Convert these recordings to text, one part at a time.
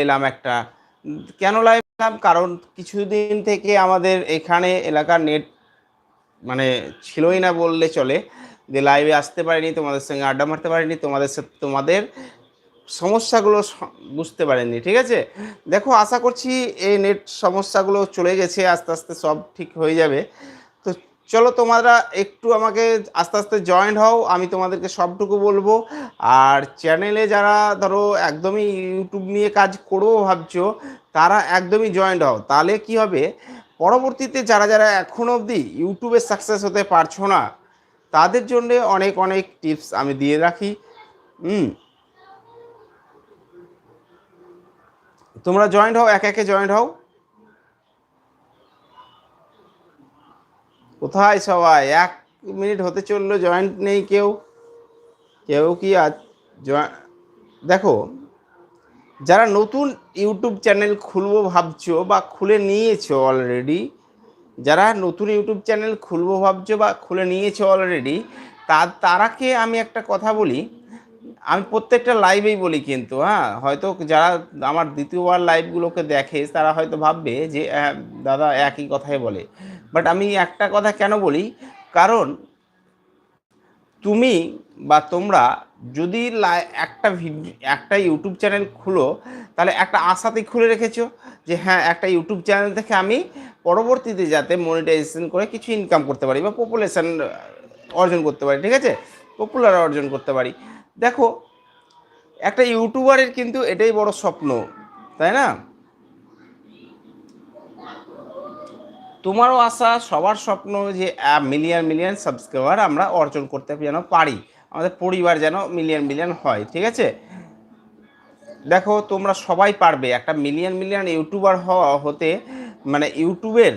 এলাম একটা। কেন লাইভ এলাম? কারণ কিছুদিন থেকে আমাদের এখানে এলাকার নেট মানে ছিলই না বললে চলে। যে লাইভে আসতে পারিনি, তোমাদের সঙ্গে আড্ডা মারতে পারিনি, তোমাদের সাথে তোমাদের সমস্যাগুলো বুঝতে পারেননি, ঠিক আছে? দেখো, আশা করছি এই নেট সমস্যাগুলো চলে গেছে, আস্তে আস্তে সব ঠিক হয়ে যাবে। চলো তোমরা একটু আমাকে আস্তে আস্তে জয়েন হও, আমি তোমাদেরকে সবটুকু বলব। আর চ্যানেলে যারা ধরো একদমই ইউটিউব নিয়ে কাজ করব ভাবছ, তারা একদমই জয়েন্ট হও। তাহলে কি হবে? পরবর্তীতে যারা যারা এখন অবধি ইউটিউবে সাকসেস হতে পারছ না, তাদের জন্যে অনেক অনেক টিপস আমি দিয়ে রাখি। হুম। তোমরা জয়েন্ট হও, এক একে জয়েন্ট হও। কোথায় সবাই? এক মিনিট হতে চলল জয়েন্ট নেই কেউ। কেউ কি আজ দেখো, যারা নতুন ইউটিউব চ্যানেল খুলবো ভাবছ বা খুলে নিয়েছো অলরেডি যারা নতুন ইউটিউব চ্যানেল খুলবো ভাবছ বা খুলে নিয়েছো অলরেডি তা, তারাকে আমি একটা কথা বলি। আমি প্রত্যেকটা লাইভেই বলি কিন্তু হ্যাঁ? হয়তো যারা আমার দ্বিতীয়বার লাইভগুলোকে দেখে, তারা হয়তো ভাববে যে দাদা একই কথাই বলে। বাট আমি একটা কথা কেন বলি? কারণ তুমি বা তোমরা যদি একটা একটা ইউটিউব চ্যানেল খুলো, তাহলে একটা আশাতেই খুলে রেখেছো যে হ্যাঁ একটা ইউটিউব চ্যানেল থেকে আমি পরবর্তীতে যাতে মনিটাইজেশন করে কিছু ইনকাম করতে পারি বা পপুলেশন অর্জন করতে পারি, ঠিক আছে? পপুলার অর্জন করতে পারি। দেখো, একটা ইউটিউবারের কিন্তু এটাই বড় স্বপ্ন, তাই না? তোমারও আশা, সবার স্বপ্ন যে মিলিয়ন মিলিয়ন সাবস্ক্রাইবার আমরা অর্জন করতে যেন পারি। আমাদের পরিবার যেন মিলিয়ন মিলিয়ন হয়, ঠিক আছে? দেখো, তোমরা সবাই পারবে। একটা মিলিয়ন মিলিয়ন ইউটিউবার হওয়া হতে মানে ইউটিউবের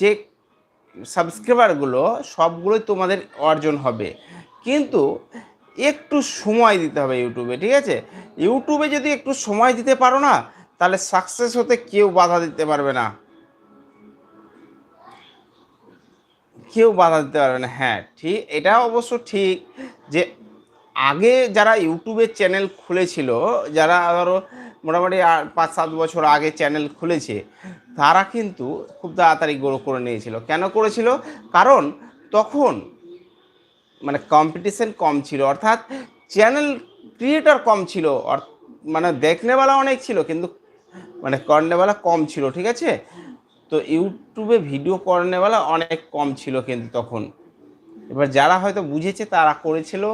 যে সাবস্ক্রাইবারগুলো সবগুলোই তোমাদের অর্জন হবে। কিন্তু একটু সময় দিতে হবে ইউটিউবে ঠিক আছে? ইউটিউবে যদি একটু সময় দিতে পারো না, তাহলে সাকসেস হতে কেউ বাধা দিতে পারবে না। কেউ বাধা দিতে পারবে না। হ্যাঁ ঠিক, এটা অবশ্য ঠিক যে আগে যারা ইউটিউবের চ্যানেল খুলেছিল, যারা ধরো মোটামুটি পাঁচ, সাত বছর আগে চ্যানেল খুলেছে, তারা কিন্তু খুব তাড়াতাড়ি গ্রো করে নিয়েছিল। কেন করেছিল? কারণ তখন মানে কম্পিটিশন কম ছিল, অর্থাৎ চ্যানেল ক্রিয়েটর কম ছিল মানে দেখনেওয়ালা অনেক ছিল, কিন্তু মানে করনেওয়ালা কম ছিল, ঠিক আছে? তো ইউটিউবে ভিডিও করনেওয়ালা অনেক কম ছিল কিন্তু তখন। এবার যারা হয়তো বুঝেছে, তারা করেছিল।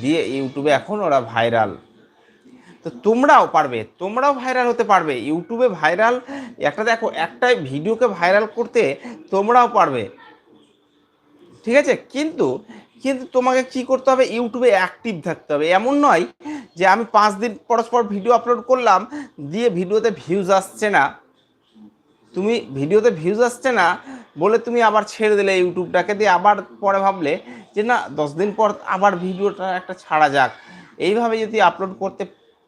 দিয়ে ইউটিউবে এখন ওরা ভাইরাল। তো তোমরাও পারবে, তোমরাও ভাইরাল হতে পারবে। ইউটিউবে ভাইরাল, একটা দেখো একটা ভিডিওকে ভাইরাল করতে তোমরাও পারবে। ঠিক আছে? কিন্তু কিন্তু তোমাকে কি করতে হবে? ইউটিউবে অ্যাক্টিভ থাকতে হবে। এমন নয় যে আমি পাঁচ দিন পরস্পর ভিডিও আপলোড করলাম, দিয়ে ভিডিওতে ভিউজ আসছে না। তুমি ভিডিওতে ভিউজ আসছে না বলে তুমি আবার ছেড়ে দিলে ইউটিউবটাকে দিয়ে আবার পরে ভাবলে যে না, দশ দিন পর আবার ভিডিওটা একটা ছাড়া যাক। এইভাবে যদি আপলোড করতে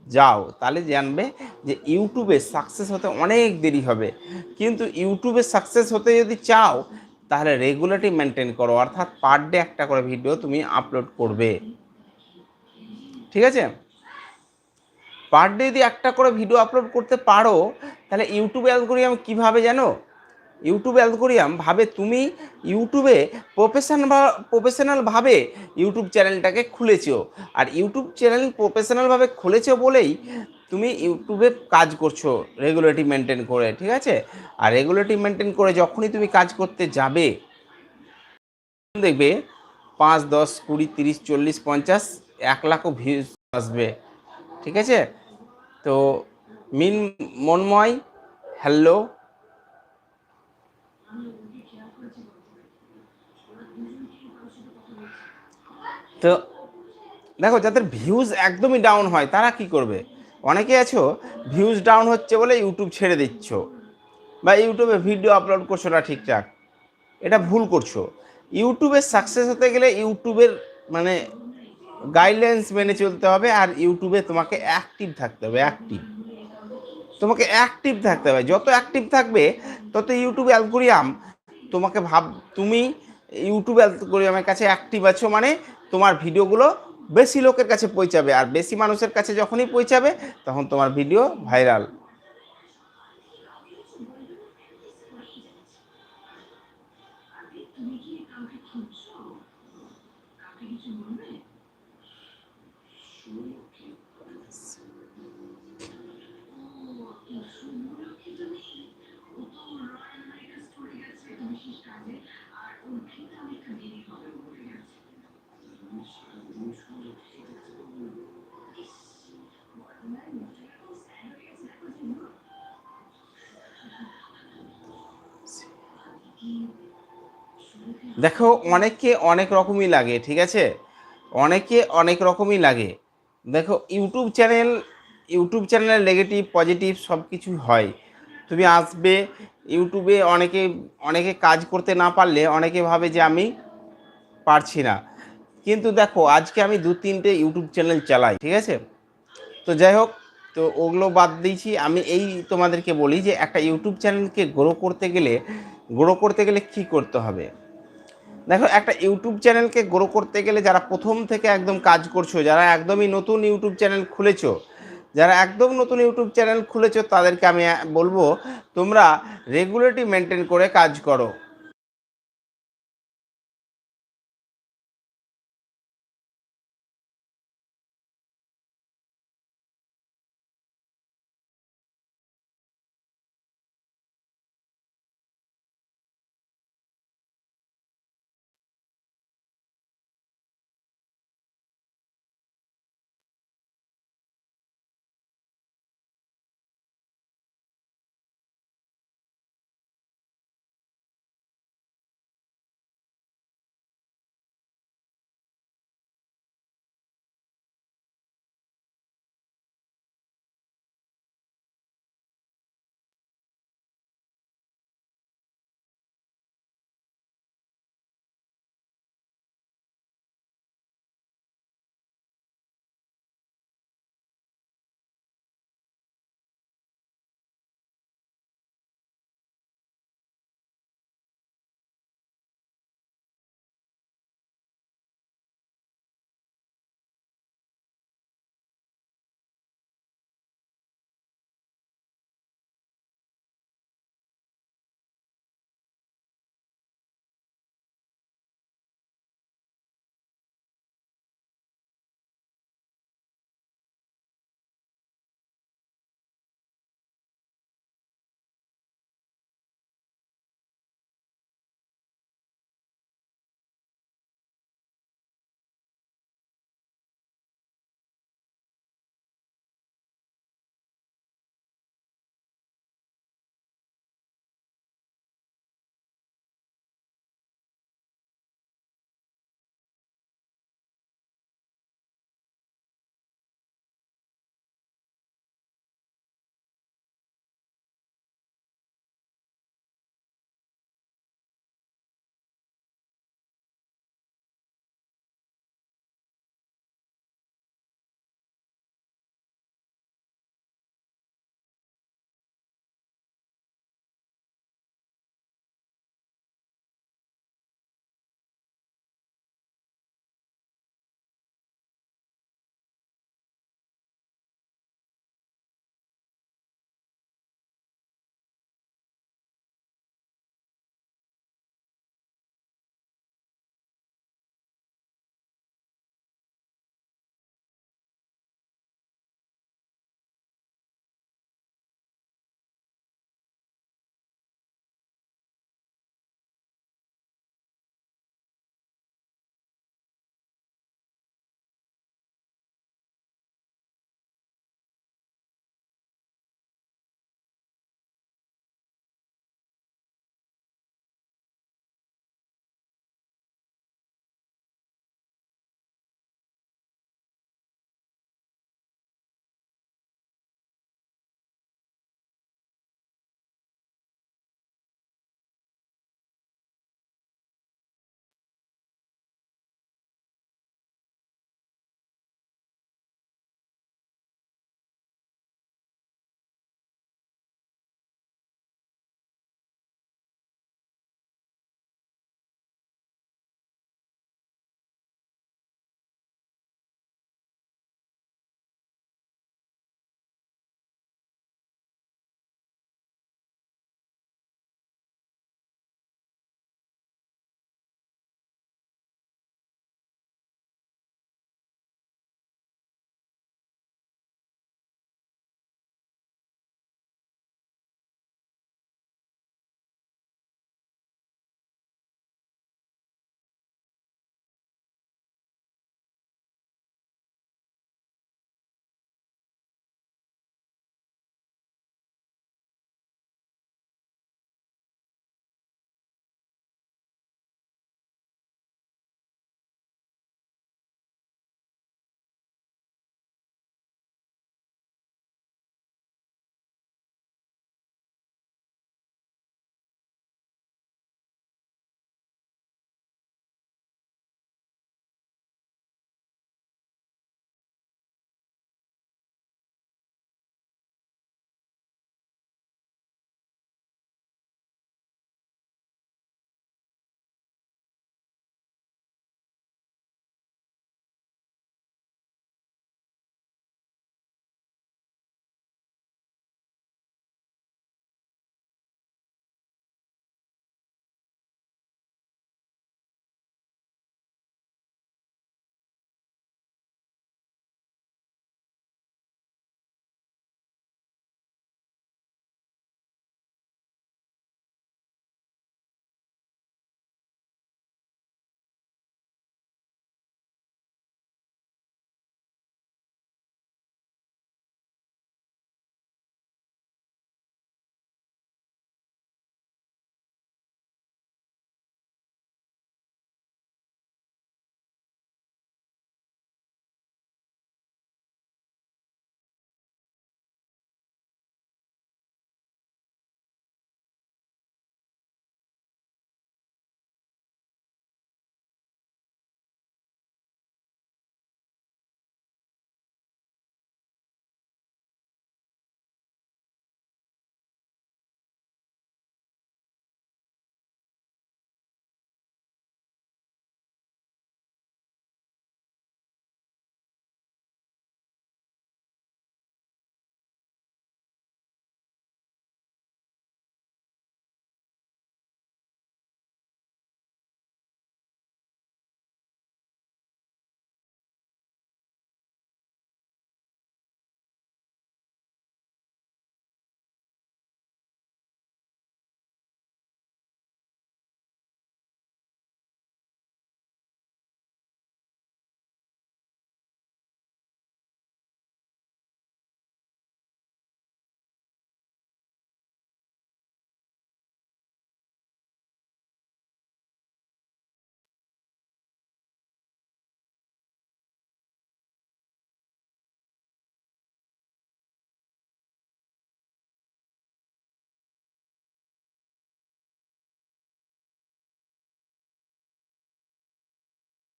যাও, তাহলে জানবে যে ইউটিউবে সাকসেস হতে অনেক দেরি হবে। কিন্তু ইউটিউবে সাকসেস হতে যদি চাও, তাহলে রেগুলারটি মেনটেন করো, অর্থাৎ পার ডে একটা করে ভিডিও তুমি আপলোড করবে। ঠিক আছে? পার ডে যদি একটা করে ভিডিও আপলোড করতে পারো তাহলে ইউটিউব অ্যালগোরিয়াম কীভাবে জানো? ইউটিউব অ্যালগোরিয়াম ভাবে তুমি ইউটিউবে প্রফেশন বা প্রফেশনালভাবে ইউটিউব চ্যানেলটাকে খুলেছো। আর ইউটিউব চ্যানেল প্রফেশনালভাবে খুলেছো বলেই তুমি ইউটিউবে কাজ করছ রেগুলেটি মেনটেন করে, ঠিক আছে? আর রেগুলেটি মেনটেন করে যখনই তুমি কাজ করতে যাবে, দেখবে পাঁচ, দশ, কুড়ি, তিরিশ, চল্লিশ, পঞ্চাশ, এক লাখও ভিউজ আসবে, ঠিক আছে? তো মিন মন্ময়, হ্যালো। তো দেখো, যাদের ভিউজ একদমই ডাউন হয়, তারা কি করবে? অনেকে আছো ভিউজ ডাউন হচ্ছে বলে ইউটিউব ছেড়ে দিচ্ছ বা ইউটিউবে ভিডিও আপলোড করছ না ঠিকঠাক। এটা ভুল করছ। ইউটিউবে সাকসেস হতে গেলে ইউটিউবের মানে গাইডলাইন্স মেনে চলতে হবে আর ইউটিউবে তোমাকে অ্যাক্টিভ থাকতে হবে অ্যাক্টিভ তোমাকে অ্যাক্টিভ থাকতে হবে। যত অ্যাক্টিভ থাকবে, তত ইউটিউব অ্যালগোরিয়াম তোমাকে ভাব, তুমি ইউটিউব অ্যালগোরিয়ামের কাছে অ্যাক্টিভ আছো মানে তোমার ভিডিওগুলো বেশি লোকের কাছে পৌঁছাবে। আর বেশি মানুষের কাছে যখনই পৌঁছাবে, তখন তোমার ভিডিও ভাইরাল দেখো, অনেককে অনেক রকমই লাগে, ঠিক আছে? অনেকে অনেক রকমই লাগে। দেখো, ইউটিউব চ্যানেল, ইউটিউব চ্যানেলের নেগেটিভ পজিটিভ সব কিছু হয়। তুমি আসবে, ইউটিউবে অনেকে অনেকে কাজ করতে না পারলে অনেকে ভাবে যে আমি পারছি না। কিন্তু দেখো, আজকে আমি দু তিনটে ইউটিউব চ্যানেল চালাই, ঠিক আছে? তো যাই হোক, তো ওগুলো বাদ দিয়েছি। আমি এই তোমাদেরকে বলি যে একটা ইউটিউব চ্যানেলকে গ্রো করতে গেলে গ্রো করতে গেলে কি করতে হবে? দেখো, একটা ইউটিউব চ্যানেলকে গ্রো করতে গেলে যারা প্রথম থেকে একদম কাজ করছ, যারা একদমই নতুন ইউটিউব চ্যানেল খুলেছো, যারা একদম নতুন ইউটিউব চ্যানেল খুলেছো, তাদেরকে আমি বলব, তোমরা রেগুলেটি মেনটেন করে কাজ করো।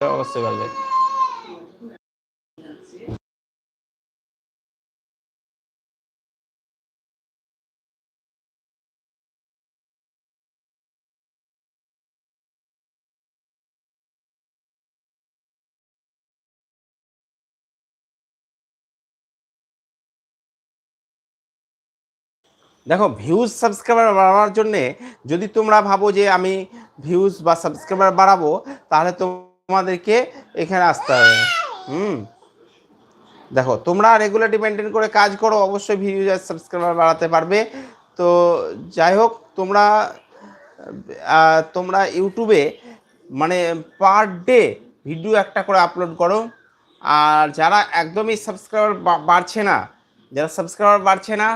অবশ্যই পারবে দেখো ভিউজ সাবস্ক্রাইবার বাড়ানোর জন্যে যদি তোমরা ভাবো যে আমি ভিউজ বা সাবস্ক্রাইবার বাড়াবো, তাহলে তোমাদেরকে এখানে আসতে হবে। হুম। দেখো, তোমরা রেগুলারটি মেনটেন করে কাজ করো, অবশ্যই ভিডিও সাবস্ক্রাইবার বাড়াতে পারবে। তো যাই হোক, তোমরা তোমরা ইউটিউবে মানে পার ডে ভিডিও একটা করে আপলোড করো। আর যারা একদমই সাবস্ক্রাইবার বাড়ছে না, যারা সাবস্ক্রাইবার বাড়ছে না,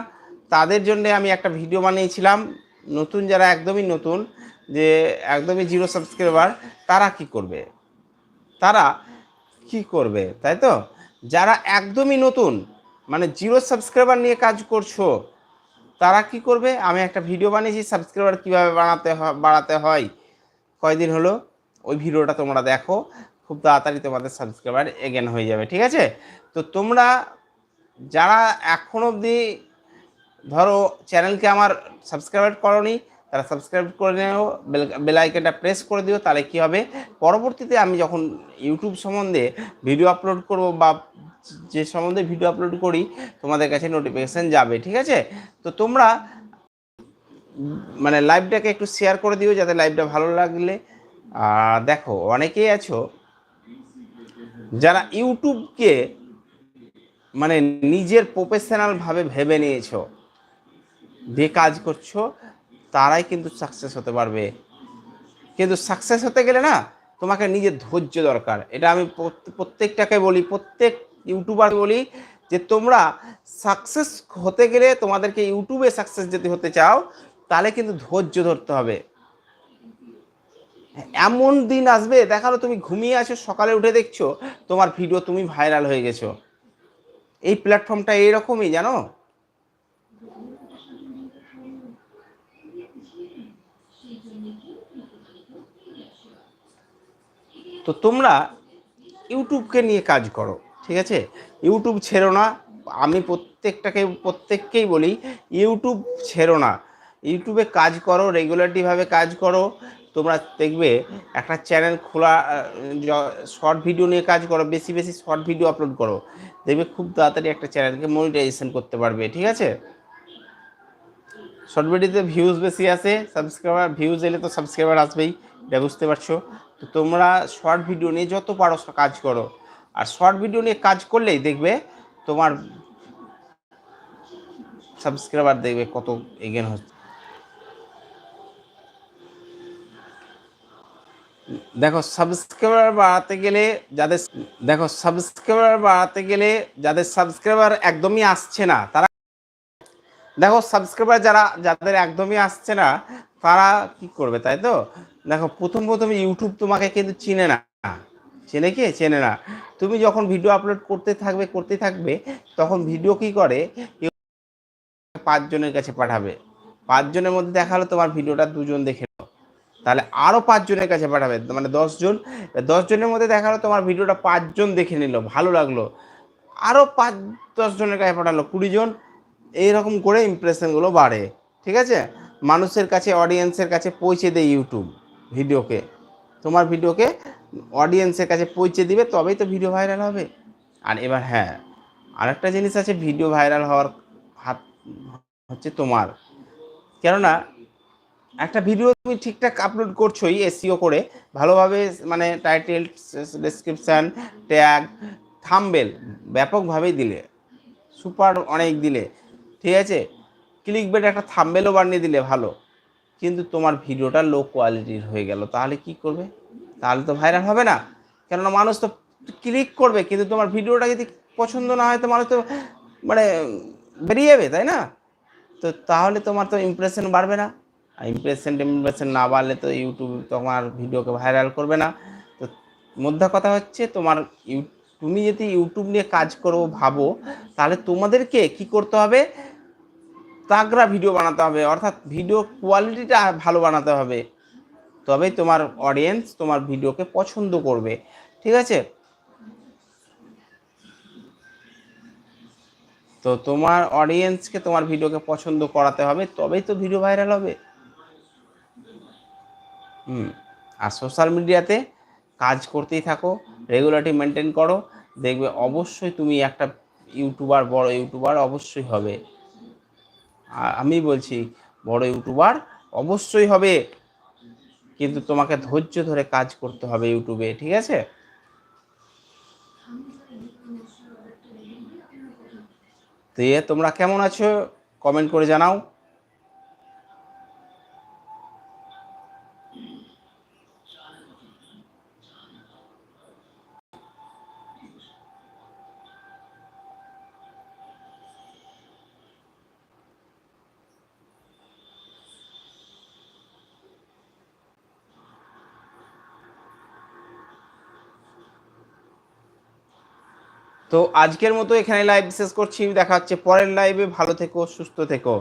তাদের জন্য আমি একটা ভিডিও বানিয়েছিলাম। নতুন, যারা একদমই নতুন, যে একদমই জিরো সাবস্ক্রাইবার তারা কি করবে? তারা কি করবে, তাই তো? যারা একদমই নতুন মানে জিরো সাবস্ক্রাইবার নিয়ে কাজ করছ, তারা কি করবে? আমি একটা ভিডিও বানিয়েছি, সাবস্ক্রাইবার কীভাবে বানাতে হয় বাড়াতে হয়। কয়দিন হলো? ওই ভিডিওটা তোমরা দেখো, খুব তাড়াতাড়ি তোমাদের সাবস্ক্রাইবার এগেন হয়ে যাবে, ঠিক আছে? তো তোমরা যারা এখন অবধি ধরো চ্যানেলকে আমার সাবস্ক্রাইব করনি তারা সাবস্ক্রাইব করে নিও বেল আইকনটা প্রেস করে দিও, তাহলে কি হবে? পরবর্তীতে আমি যখন ইউটিউব সম্বন্ধে ভিডিও আপলোড করব বা যে সম্বন্ধে ভিডিও আপলোড করি, তোমাদের কাছে নোটিফিকেশান যাবে, ঠিক আছে? তো তোমরা মানে লাইভটাকে একটু শেয়ার করে দিও, যাতে লাইভটা ভালো লাগলে। আর দেখো, অনেকেই আছো যারা ইউটিউবকে মানে নিজের প্রফেশনাল ভাবে ভেবে নিয়েছো, যে কাজ করছ তারাই কিন্তু সাকসেস হতে পারবে। কিন্তু সাকসেস হতে গেলে না, তোমাকে নিজের ধৈর্য দরকার। এটা আমি প্রত- প্রত্যেকটাকে বলি, প্রত্যেক ইউটিউবার বলি যে তোমরা সাকসেস হতে গেলে তোমাদেরকে ইউটিউবে সাকসেস যদি হতে চাও, তাহলে কিন্তু ধৈর্য ধরতে হবে। এমন দিন আসবে, দেখাল তুমি ঘুমিয়ে আছো, সকালে উঠে দেখছ, তোমার ভিডিও তুমি ভাইরাল হয়ে গেছো। এই প্ল্যাটফর্মটা এইরকমই জানো? তো তোমরা ইউটিউবকে নিয়ে কাজ করো, ঠিক আছে? ইউটিউব ছেড়ো না। আমি প্রত্যেকটাকে, প্রত্যেককেই বলি, ইউটিউব ছেড়ো না। ইউটিউবে কাজ করো, রেগুলারটিভাবে কাজ করো। তোমরা দেখবে একটা চ্যানেল খোলা শর্ট ভিডিও নিয়ে কাজ করো, বেশি বেশি শর্ট ভিডিও আপলোড করো। দেখবে খুব তাড়াতাড়ি একটা চ্যানেলকে মনিটাইজেশন করতে পারবে, ঠিক আছে? শর্ট ভিডিওতে ভিউজ বেশি আসে সাবস্ক্রাইবার ভিউজ এলে তো সাবস্ক্রাইবার আসবেই, এটা বুঝতে পারছ? তো তোমরা শর্ট ভিডিও নিয়ে যত পারো কাজ করো। আর শর্ট ভিডিও নিয়ে কাজ করলেই দেখবে তোমার সাবস্ক্রাইবার দেখবে কত এগেন হচ্ছে। দেখো সাবস্ক্রাইবার বাড়াতে গেলে যাদের দেখো সাবস্ক্রাইবার বাড়াতে গেলে যাদের সাবস্ক্রাইবার একদমই আসছে না, তারা দেখো সাবস্ক্রাইবার যারা, যাদের একদমই আসছে না তারা কি করবে তাই তো? দেখো, প্রথম প্রথম ইউটিউব তোমাকে কিন্তু চিনে না। চেনে কি? চেনে না। তুমি যখন ভিডিও আপলোড করতে থাকবে করতে থাকবে, তখন ভিডিও কি করে? পাঁচজনের কাছে পাঠাবে। পাঁচজনের মধ্যে দেখাল তোমার ভিডিওটা দুজন দেখে। তাহলে আরও পাঁচজনের কাছে পাঠাবে। মানে দশজন, দশজনের মধ্যে দেখাল তোমার ভিডিওটা পাঁচজন দেখে নিল। ভালো লাগল। আরও পাঁচ, দশজনের কাছে পাঠালো। কুড়ি জন, এইরকম করে ইমপ্রেশনগুলো বাড়ে। ঠিক আছে? মানুষের কাছে অডিয়েন্সের কাছে পৌঁছে দেয় ইউটিউব ভিডিওকে। তোমার ভিডিওকে অডিয়েন্সের কাছে পৌঁছে দিবে, তবেই তো ভিডিও ভাইরাল হবে। আর এবার হ্যাঁ আরেকটা জিনিস আছে, ভিডিও ভাইরাল হওয়ার হাত হচ্ছে তোমার। কেননা, একটা ভিডিও তুমি ঠিকঠাক আপলোড করছোই এসিও করে, ভালোভাবে মানে টাইটেল ডেসক্রিপশান ট্যাগ থাম্বেল ব্যাপকভাবেই দিলে। সুপার অনেক দিলে। ঠিক আছে? ক্লিক বেট একটা থাম্বেলও বানিয়ে দিলে ভালো। কিন্তু তোমার ভিডিওটা লো কোয়ালিটির হয়ে গেল, তাহলে কি করবে? তাহলে তো ভাইরাল হবে না। কেননা মানুষ তো ক্লিক করবে, কিন্তু তোমার ভিডিওটা যদি পছন্দ না হয় তো মানুষ তো মানে বেরিয়ে যাবে, তাই না? তো তাহলে তোমার তো ইমপ্রেশন বাড়বে না। আর ইমপ্রেশন ইমপ্রেশন না বাড়লে তো ইউটিউব তোমার ভিডিওকে ভাইরাল করবে না। তো মধ্যে কথা হচ্ছে তোমার ইউ, তুমি যদি ইউটিউব নিয়ে কাজ করো, ভাবো, তাহলে তোমাদেরকে কি করতে হবে? তাগড়া ভিডিও বানাতে হবে, অর্থাৎ ভিডিও কোয়ালিটিটা ভালো বানাতে হবে। তবেই তোমার অডিয়েন্স তোমার ভিডিওকে পছন্দ করবে, ঠিক আছে? তো তোমার অডিয়েন্সকে তোমার ভিডিওকে পছন্দ করাতে হবে, তবেই তো ভিডিও ভাইরাল হবে। হুম, আর সোশ্যাল মিডিয়াতে কাজ করতেই থাকো রেগুলারটি মেনটেন করো, দেখবে অবশ্যই তুমি একটা ইউটিউবার বড় ইউটিউবার অবশ্যই হবে। আমি বলছি, বড় ইউটিউবার অবশ্যই হবে, কিন্তু তোমাকে ধৈর্য ধরে কাজ করতে হবে ইউটিউবে, ঠিক আছে? দিয়ে তোমরা কেমন আছো? কমেন্ট করে জানাও। তো আজকের মতো এখানে লাইভ শেষ করছি। দেখা হচ্ছে পরের লাইভে ভালো থেকো, সুস্থ থেকো।